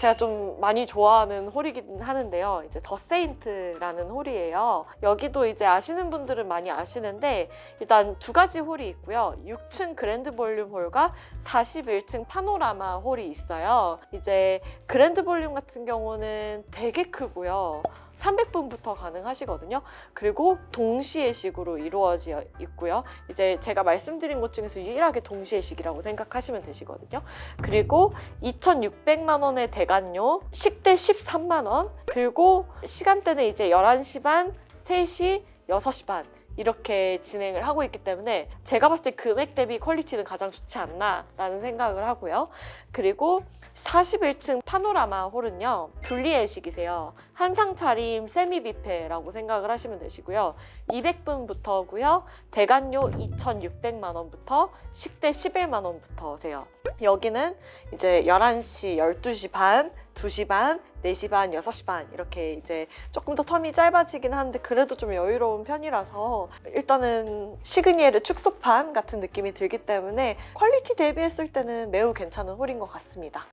제가 좀 많이 좋아하는 홀이긴 하는데요. 이제 더 세인트라는 홀이에요. 여기도 이제 아시는 분들은 많이 아시는데 일단 두 가지 홀이 있고요. 6층 그랜드 볼륨 홀과 41층 파노라마 홀이 있어요. 이제 그랜드 볼륨 같은 경우는 되게 크고요. 300분부터 가능하시거든요. 그리고 동시에식으로 이루어져 있고요. 이제 제가 말씀드린 것 중에서 유일하게 동시에식이라고 생각하시면 되시거든요. 그리고 2,600만 원의 대관료, 식대 13만 원, 그리고 시간대는 이제 11시 반, 3시, 6시 반 이렇게 진행을 하고 있기 때문에 제가 봤을 때 금액 대비 퀄리티는 가장 좋지 않나라는 생각을 하고요. 그리고 41층 파노라마 홀은요 분리회식이세요. 한상 차림 세미 뷔페라고 생각을 하시면 되시고요. 200분부터고요. 대관료 2,600만 원부터 식대 11만 원부터세요. 여기는 이제 11시 12시 반 2시 반 4시 반, 6시 반 이렇게 이제 조금 더 텀이 짧아지긴 하는데 그래도 좀 여유로운 편이라서 일단은 시그니엘의 축소판 같은 느낌이 들기 때문에 퀄리티 대비했을 때는 매우 괜찮은 홀인 것 같습니다.